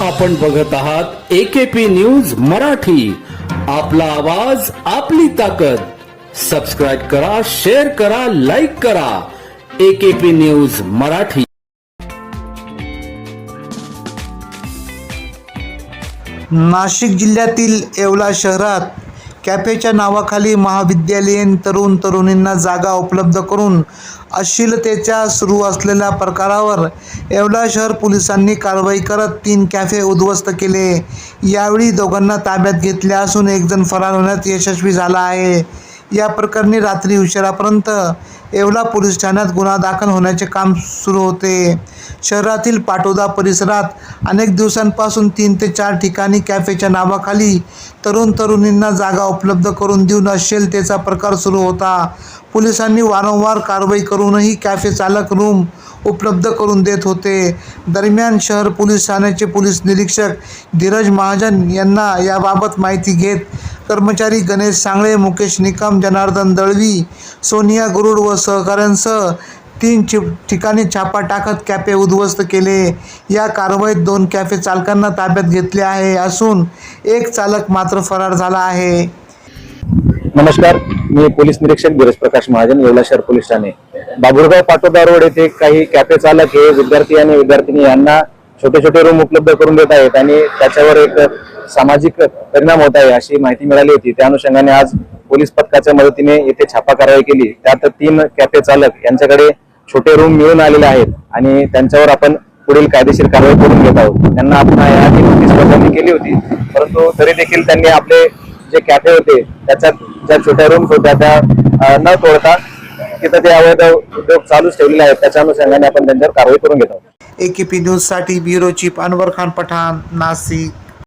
आपण बघत आहात एकेपी न्यूज मराठी. आपला आवाज आपली ताकद. सबस्क्राईब करा शेअर करा लाईक करा. AKP news Marathi. नाशिक जिल्ह्यातील येवला शहरात कॅफेच्या नावाखाली महाविद्यालयीन तरुण तरुणींना जागा उपलब्ध करून अश्लीलतेच्या सुरू असलेल्या प्रकारावर येवला शहर पोलिसांनी कारवाई करत तीन कॅफे उद्ध्वस्त केले. यावेळी दोघांना ताब्यात घेतले असून एकजण फरार होण्यात यशस्वी झाला आहे. या प्रकरणी रात्री उशिरापर्यंत येवला पोलीस ठाण्यात गुन्हा दाखल होण्याचे काम सुरू होते. शहरातील पाटोदा परिसरात अनेक दिवसांपासून तीन ते चार ठिकाणी कॅफेच्या नावाखाली तरुण तरुणींना जागा उपलब्ध करून देऊन अश्लीलतेचा प्रकार सुरू होता. पोलिसांनी वारंवार कारवाई करूनही कॅफे चालक रूम उपलब्ध करून देत होते. दरम्यान शहर पोलीस ठाण्याचे पोलीस निरीक्षक धीरज महाजन यांना याबाबत माहिती घेत कर्मचारी गणेश सांगळे मुकेश निकम जनार्दन दळवी सोनिया गरुड व सहकाऱ्यांसह तीन चि ठिकाणी छापा टाकत कॅफे उद्ध्वस्त केले. या कारवाईत दोन कॅफे चालकांना ताब्यात घेतले आहे असून एक चालक मात्र फरार झाला आहे. नमस्कार मी पोलीस निरीक्षक धीरज प्रकाश महाजन येवला शहर पोलीस ठाणे. बाबुरगाव पाटोदा रोड येथे काही कॅफे चालक हे विद्यार्थी आणि विद्यार्थिनी यांना छोटे छोटे रूम उपलब्ध करून देत आहेत आणि त्याच्यावर एक सामाजिक परिणाम होत आहे अशी माहिती मिळाली होती. त्या अनुषंगाने आज पोलीस पथकाच्या मदतीने येथे छापा कारवाई केली. त्यात तीन कॅफे चालक यांच्याकडे छोटे रूम मिळून आलेले आहेत आणि त्यांच्यावर आपण पुढील कायदेशीर कारवाई करून घेत आहोत. त्यांना आपण याआधी नोटीस बजावणी केली होती. परंतु तरी देखील त्यांनी आपले जे कॅफे होते त्याच्यात ज्या छोट्या रूम्स होत्या त्या न तोडता तिथं ते अवैध उद्योग चालूच ठेवलेले आहेत. त्याच्या अनुषंगाने आपण त्यांच्यावर कारवाई करून घेत आहोत. ए के न्यूजसाठी ब्युरो चीफ अनवर खान पठाण नाशिक.